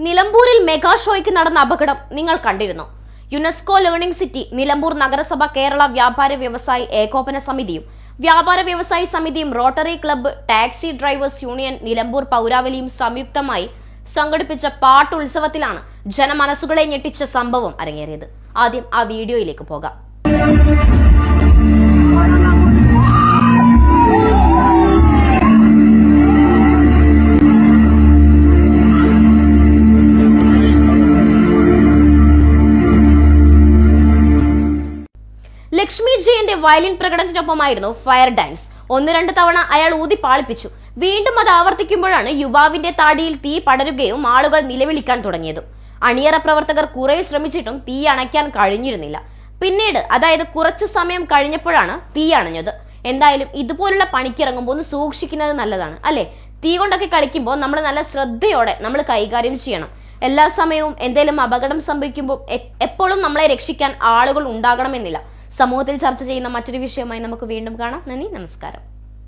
നിലമ്പൂരിൽ മെഗാ ഷോയ്ക്ക് നടന്ന അപകടം നിങ്ങൾ കണ്ടിരുന്നു. യുനെസ്കോ ലേണിംഗ് സിറ്റി നിലമ്പൂർ നഗരസഭ കേരള വ്യാപാര വ്യവസായി ഏകോപന സമിതിയും വ്യാപാര വ്യവസായി സമിതിയും rotary club taxi drivers union Nilambur പൗരാവലിയും സംയുക്തമായി സംഘടിപ്പിച്ച പാട്ടുത്സവത്തിലാണ് ജനമനസ്സുകളെ ഞെട്ടിച്ച സംഭവം അരങ്ങേറിയത്. ആദ്യം ആ വീഡിയോയിലേക്ക് പോകാം. ലക്ഷ്മി ജയന്റെ വയലിൻ പ്രകടനത്തിനൊപ്പമായിരുന്നു ഫയർ ഡാൻസ്. ഒന്ന് രണ്ട് തവണ അയാൾ ഊതി പാളിപ്പിച്ചു. വീണ്ടും അത് ആവർത്തിക്കുമ്പോഴാണ് യുവാവിന്റെ താടിയിൽ തീ പടരുകയും ആളുകൾ നിലവിളിക്കാൻ തുടങ്ങിയതും. അണിയറ പ്രവർത്തകർ കുറെ ശ്രമിച്ചിട്ടും തീ അണയ്ക്കാൻ കഴിഞ്ഞിരുന്നില്ല. പിന്നീട് അതായത് കുറച്ച് സമയം കഴിഞ്ഞപ്പോഴാണ് തീ അണഞ്ഞത്. എന്തായാലും ഇതുപോലുള്ള പണിക്കിറങ്ങുമ്പോൾ ഒന്ന് സൂക്ഷിക്കുന്നത് നല്ലതാണ് അല്ലെ? തീ കൊണ്ടൊക്കെ കളിക്കുമ്പോൾ നമ്മൾ നല്ല ശ്രദ്ധയോടെ നമ്മൾ കൈകാര്യം ചെയ്യണം. എല്ലാ സമയവും എന്തെങ്കിലും അപകടം സംഭവിക്കുമ്പോൾ എപ്പോഴും നമ്മളെ രക്ഷിക്കാൻ ആളുകൾ ഉണ്ടാകണമെന്നില്ല. സമൂഹത്തിൽ ചർച്ച ചെയ്യുന്ന മറ്റൊരു വിഷയമായി നമുക്ക് വീണ്ടും കാണാം. നന്ദി നമസ്കാരം.